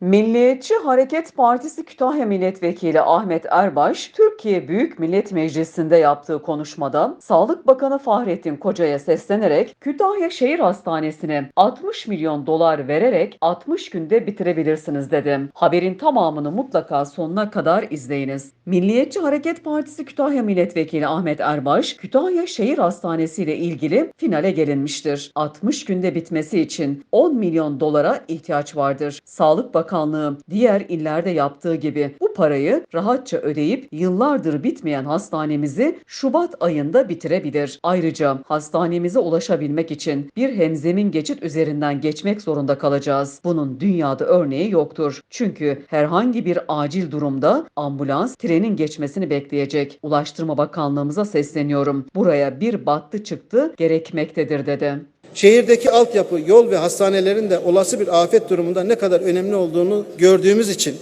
Milliyetçi Hareket Partisi Kütahya Milletvekili Ahmet Erbaş, Türkiye Büyük Millet Meclisi'nde yaptığı konuşmada Sağlık Bakanı Fahrettin Koca'ya seslenerek Kütahya Şehir Hastanesi'ne 60 milyon dolar vererek 60 günde bitirebilirsiniz dedi. Haberin tamamını mutlaka sonuna kadar izleyiniz. Milliyetçi Hareket Partisi Kütahya Milletvekili Ahmet Erbaş, Kütahya Şehir Hastanesi ile ilgili finale gelinmiştir. 60 günde bitmesi için 10 milyon dolara ihtiyaç vardır. Sağlık Bakanlığı diğer illerde yaptığı gibi bu parayı rahatça ödeyip yıllardır bitmeyen hastanemizi Şubat ayında bitirebilir. Ayrıca hastanemize ulaşabilmek için bir hemzemin geçit üzerinden geçmek zorunda kalacağız. Bunun dünyada örneği yoktur. Çünkü herhangi bir acil durumda ambulans trenin geçmesini bekleyecek. Ulaştırma Bakanlığımıza sesleniyorum. Buraya bir battı çıktı gerekmektedir dedi. Şehirdeki altyapı, yol ve hastanelerin de olası bir afet durumunda ne kadar önemli olduğunu gördüğümüz için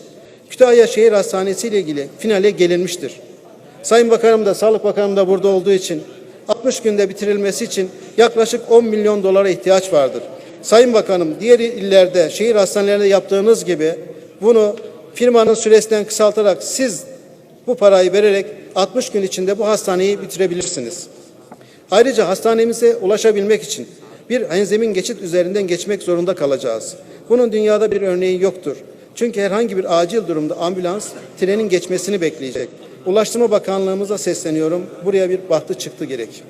Kütahya Şehir Hastanesi ile ilgili finale gelinmiştir. Sayın Bakanım da Sağlık Bakanım da burada olduğu için 60 günde bitirilmesi için yaklaşık 10 milyon dolara ihtiyaç vardır. Sayın Bakanım diğer illerde şehir hastanelerinde yaptığınız gibi bunu firmanın süresinden kısaltarak siz bu parayı vererek 60 gün içinde bu hastaneyi bitirebilirsiniz. Ayrıca hastanemize ulaşabilmek için bir enzemin geçit üzerinden geçmek zorunda kalacağız. Bunun dünyada bir örneği yoktur. Çünkü herhangi bir acil durumda ambulans trenin geçmesini bekleyecek. Ulaştırma Bakanlığımıza sesleniyorum. Buraya bir bahtı çıktı gerek.